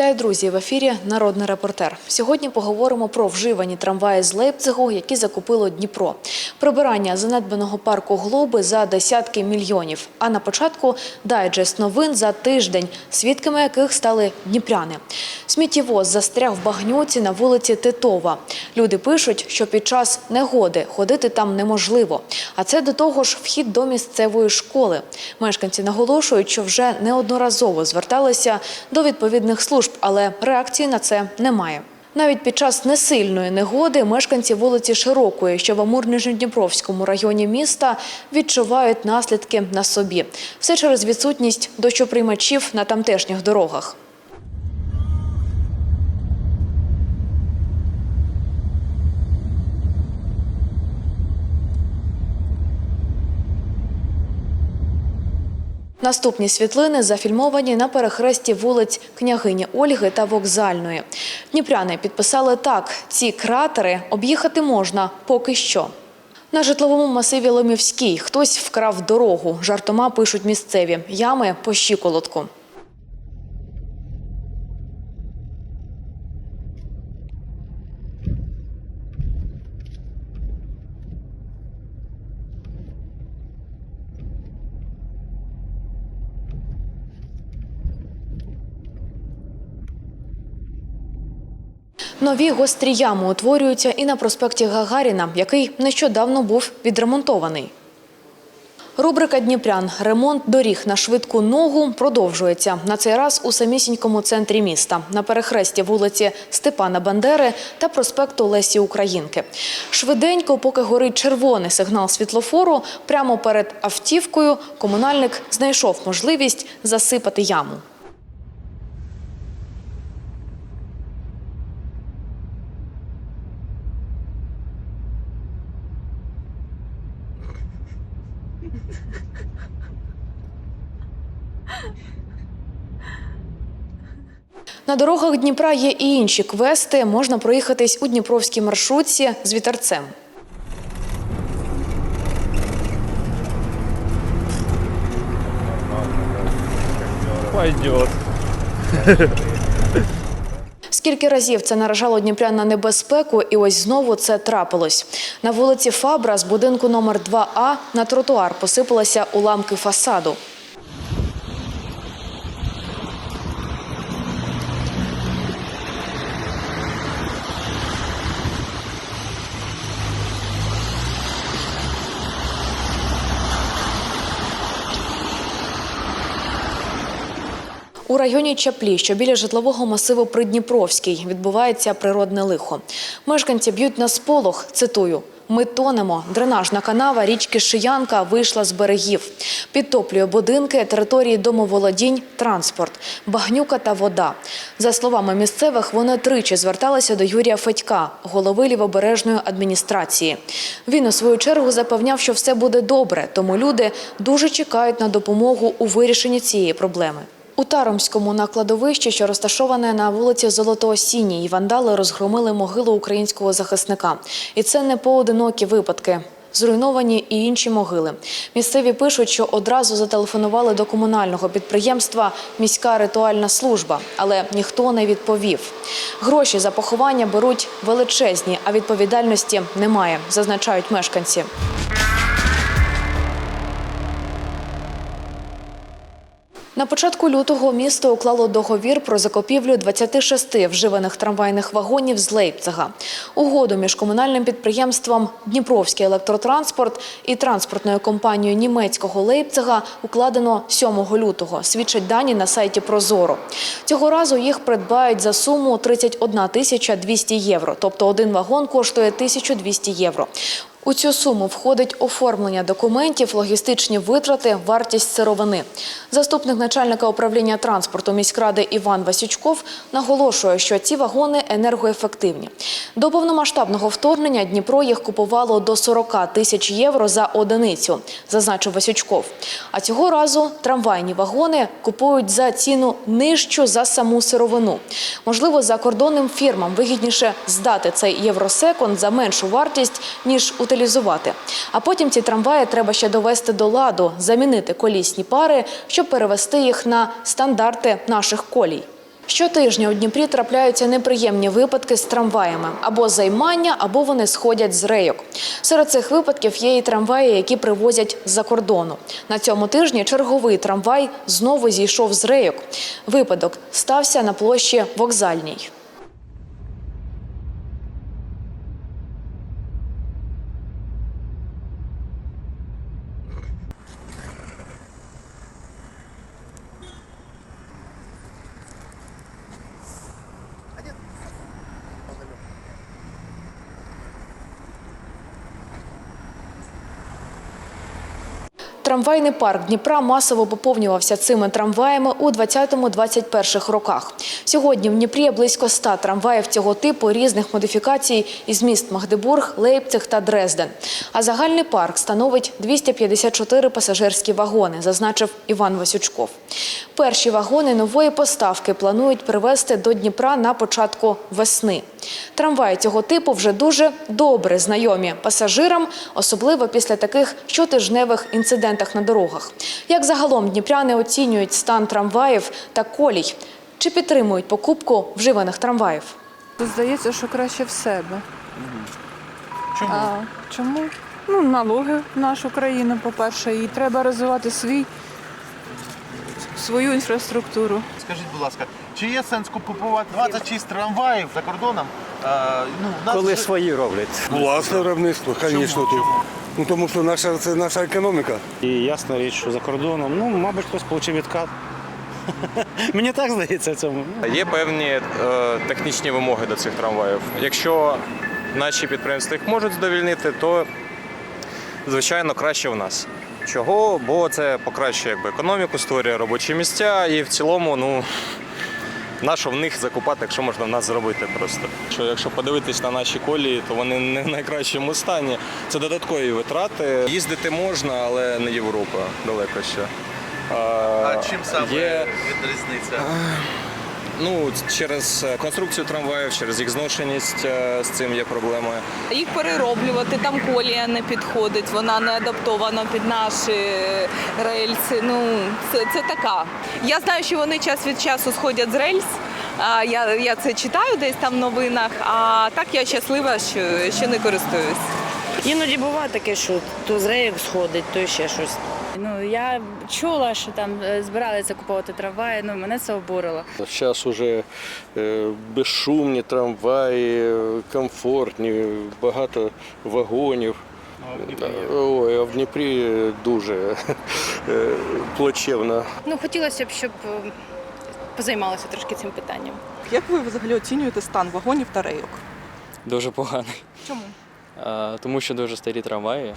Вітаю, друзі! В ефірі Народний репортер. Сьогодні поговоримо про вживані трамваї з Лейпцигу, які закупило Дніпро. Прибирання занедбаного парку Глоби за десятки мільйонів. А на початку дайджест новин за тиждень, свідками яких стали дніпряни. Сміттєвоз застряг в багнюці на вулиці Титова. Люди пишуть, що під час негоди ходити там неможливо. А це до того ж вхід до місцевої школи. Мешканці наголошують, що вже неодноразово зверталися до відповідних служб, але реакції на це немає. Навіть під час несильної негоди мешканці вулиці Широкої, що в Амур-Нижньодніпровському районі міста, відчувають наслідки на собі. Все через відсутність дощоприймачів на тамтешніх дорогах. Наступні світлини зафільмовані на перехресті вулиць княгині Ольги та Вокзальної. Дніпряни підписали так: ці кратери об'їхати можна поки що. На житловому масиві Ломівській хтось вкрав дорогу. Жартома пишуть місцеві ями по щиколотку. Нові гострі ями утворюються і на проспекті Гагаріна, який нещодавно був відремонтований. Рубрика Дніпрян Ремонт доріг на швидку ногу продовжується. На цей раз у самісінькому центрі міста на перехресті вулиці Степана Бандери та проспекту Лесі Українки. Швиденько, поки горить червоний сигнал світлофору, прямо перед автівкою комунальник знайшов можливість засипати яму. На дорогах Дніпра є і інші квести. Можна проїхатись у Дніпровській маршрутці з вітерцем. Пойдет. Скільки разів це наражало Дніпрян на небезпеку, і ось знову це трапилось. На вулиці Фабра з будинку номер 2А на тротуар посипалися уламки фасаду. У районі Чаплі, що біля житлового масиву Придніпровський, відбувається природне лихо. Мешканці б'ють на сполох, цитую. Ми тонемо. Дренажна канава річки Шиянка вийшла з берегів. Підтоплює будинки, території домоволодінь, транспорт, багнюка та вода. За словами місцевих, вони тричі зверталися до Юрія Федька, голови лівобережної адміністрації. Він у свою чергу запевняв, що все буде добре, тому люди дуже чекають на допомогу у вирішенні цієї проблеми. У Таромському на кладовищі, що розташоване на вулиці Золотоосінній, вандали розгромили могилу українського захисника. І це не поодинокі випадки. Зруйновані і інші могили. Місцеві пишуть, що одразу зателефонували до комунального підприємства міська ритуальна служба, але ніхто не відповів. Гроші за поховання беруть величезні, а відповідальності немає, зазначають мешканці. На початку лютого місто уклало договір про закупівлю 26 вживаних трамвайних вагонів з Лейпцига. Угоду між комунальним підприємством Дніпровський електротранспорт і транспортною компанією німецького Лейпцига укладено 7 лютого. Свідчать дані на сайті Прозоро. Цього разу їх придбають за суму 31 тисяча 200 євро. Тобто один вагон коштує 1200 євро. У цю суму входить оформлення документів, логістичні витрати, вартість сировини. Заступник начальника управління транспорту міськради Іван Васючков наголошує, що ці вагони енергоефективні. До повномасштабного вторгнення Дніпро їх купувало до 40 тисяч євро за одиницю, зазначив Васючков. А цього разу трамвайні вагони купують за ціну нижчу за саму сировину. Можливо, закордонним фірмам вигідніше здати цей євросеконд за меншу вартість, ніж утилізувати. А потім ці трамваї треба ще довести до ладу, замінити колісні пари, щоб перевести їх на стандарти наших колій. Щотижня у Дніпрі трапляються неприємні випадки з трамваями або займання, або вони сходять з рейок. Серед цих випадків є і трамваї, які привозять з-за кордону. На цьому тижні черговий трамвай знову зійшов з рейок. Випадок стався на площі вокзальній. Трамвайний парк Дніпра масово поповнювався цими трамваями у 20-21 роках. Сьогодні в Дніпрі близько 100 трамваїв цього типу різних модифікацій із міст Магдебург, Лейпциг та Дрезден. А загальний парк становить 254 пасажирські вагони, зазначив Іван Васючков. Перші вагони нової поставки планують привезти до Дніпра на початку весни. Трамваї цього типу вже дуже добре знайомі пасажирам, особливо після таких щотижневих інцидентах на дорогах. Як загалом дніпряни оцінюють стан трамваїв та колій? Чи підтримують покупку вживаних трамваїв? Здається, що краще в себе. Чому? А, чому? Ну, налоги в нашу країну, по-перше, і треба розвивати свій, свою інфраструктуру. Скажіть, будь ласка, чи є сенс купувати 26 трамваїв за кордоном? Е, ну, в нас Коли же- свої роблять. Власне виробництво, звісно, тут. Чому? Ну тому що наша це наша економіка. І ясна річ, що за кордоном, ну, мабуть, хтось отримав відкат. Мені так здається в цьому. Є певні е, технічні вимоги до цих трамваїв. Якщо наші підприємства їх можуть задовільнити, то звичайно краще в нас. Чого? Бо це покращує якби, економіку, створює робочі місця і в цілому, ну. Нащо в них закупати, якщо можна в нас зробити просто. Що якщо подивитись на наші колії, то вони не в найкращому стані. Це додаткові витрати. Їздити можна, але не Європа далеко ще. А чим саме Є відрізниця? Ну, через е, конструкцію трамваїв, через їх зношеність е, з цим є проблеми. їх перероблювати, там колія не підходить, вона не адаптована під наші рельси. Ну, це, це така. Я знаю, що вони час від часу сходять з рельс. А, я, я це читаю десь там в новинах, а так я щаслива, що, що не користуюсь. Іноді буває таке, що то з рейок сходить, то ще щось. Ну я чула, що там е, збиралися купувати трамваї. Ну мене це обурило. Зараз уже е, безшумні трамваї, е, комфортні, багато вагонів. Ой, а в Дніпрі дуже плачевно. Ну хотілося б, щоб е, позаймалися трошки цим питанням. Як ви взагалі оцінюєте стан вагонів та рейок? Дуже поганий. Чому? А, тому що дуже старі трамваї.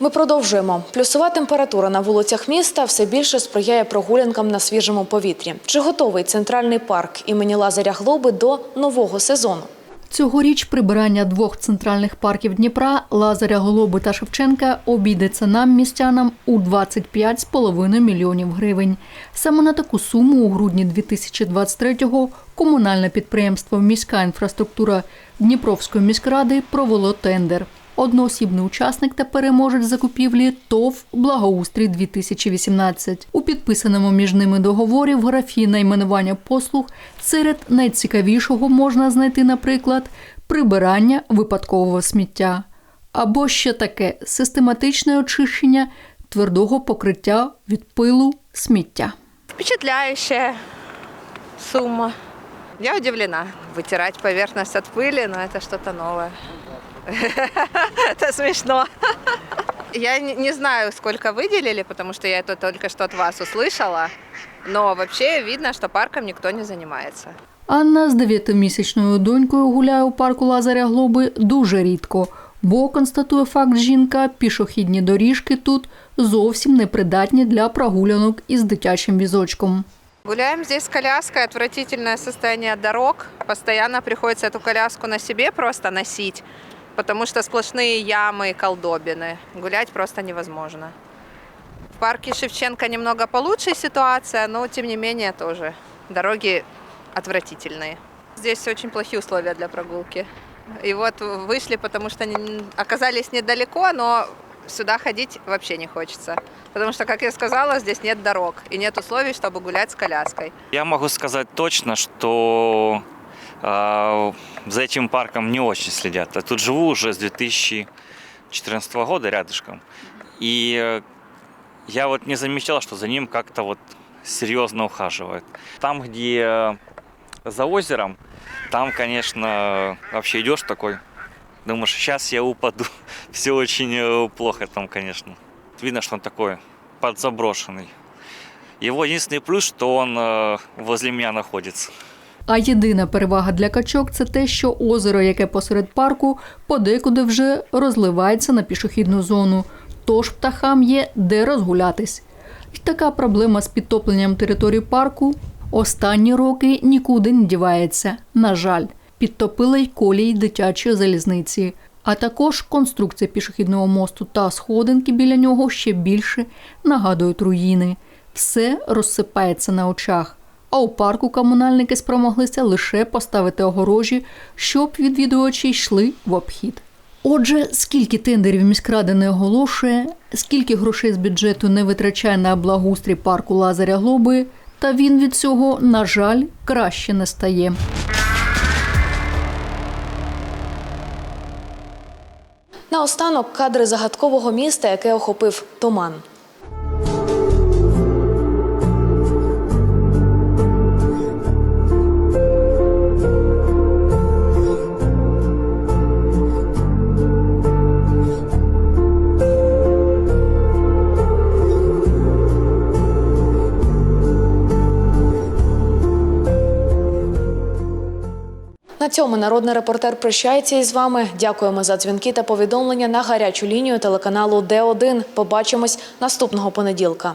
Ми продовжуємо. Плюсова температура на вулицях міста все більше сприяє прогулянкам на свіжому повітрі. Чи готовий центральний парк імені Лазаря Глоби до нового сезону? Цьогоріч прибирання двох центральних парків Дніпра Лазаря Голоби та Шевченка обійдеться нам, містянам, у 25,5 мільйонів гривень. Саме на таку суму у грудні 2023-го комунальне підприємство Міська інфраструктура Дніпровської міськради провело тендер Одноосібний учасник та переможець закупівлі ТОВ Благоустрій 2018 У підписаному між ними договорі в графі найменування послуг серед найцікавішого можна знайти, наприклад, прибирання випадкового сміття або ще таке систематичне очищення твердого покриття від пилу сміття. Впечатляюча сума. Я удивлена. Вытирать поверхность от пыли, но это что-то новое. Это смешно. Я не не знаю, сколько выделили, потому что я это только что от вас услышала. Но вообще видно, что парком никто не занимается. Анна з дев'ятимісячною донькою гуляє у парку Лазаря Глоби дуже рідко, бо констатує факт жінка, пішохідні доріжки тут зовсім непридатні для прогулянок із дитячим візочком. Гуляем здесь с коляской, отвратительное состояние дорог. Постоянно приходится эту коляску на себе просто носить, Потому что сплошные ямы и колдобины. Гулять просто невозможно. В парке Шевченко немного получше ситуация, но тем не менее тоже дороги отвратительные. Здесь очень плохие условия для прогулки. И вот вышли, потому что оказались недалеко, но сюда ходить вообще не хочется. Потому что, как я сказала, здесь нет дорог и нет условий, чтобы гулять с коляской. Я могу сказать точно, что э, за этим парком не очень следят. Я тут живу уже с 2014 года рядышком. И э, я вот не замечал, что за ним как-то вот серьезно ухаживают. Там, где э, за озером, там, конечно, вообще идешь такой, думаешь, сейчас я упаду. Все очень э, плохо там, конечно. Видно, что он такой подзаброшенный. Его единственный плюс, что он возле меня находится. А єдина перевага для качок це те, що озеро, яке посеред парку, подекуди вже розливається на пішохідну зону. Тож птахам є де розгулятись. І така проблема з підтопленням території парку останні роки нікуди не дівається. На жаль, підтопили й колії дитячої залізниці. А також конструкція пішохідного мосту та сходинки біля нього ще більше нагадують руїни. Все розсипається на очах. А у парку комунальники спромоглися лише поставити огорожі, щоб відвідувачі йшли в обхід. Отже, скільки тендерів міськрада не оголошує, скільки грошей з бюджету не витрачає на благоустрій парку Лазаря Глоби, та він від цього, на жаль, краще не стає. Наостанок кадри загадкового міста, яке охопив туман. Цьому народний репортер прощається із вами. Дякуємо за дзвінки та повідомлення на гарячу лінію телеканалу Д1. Побачимось наступного понеділка.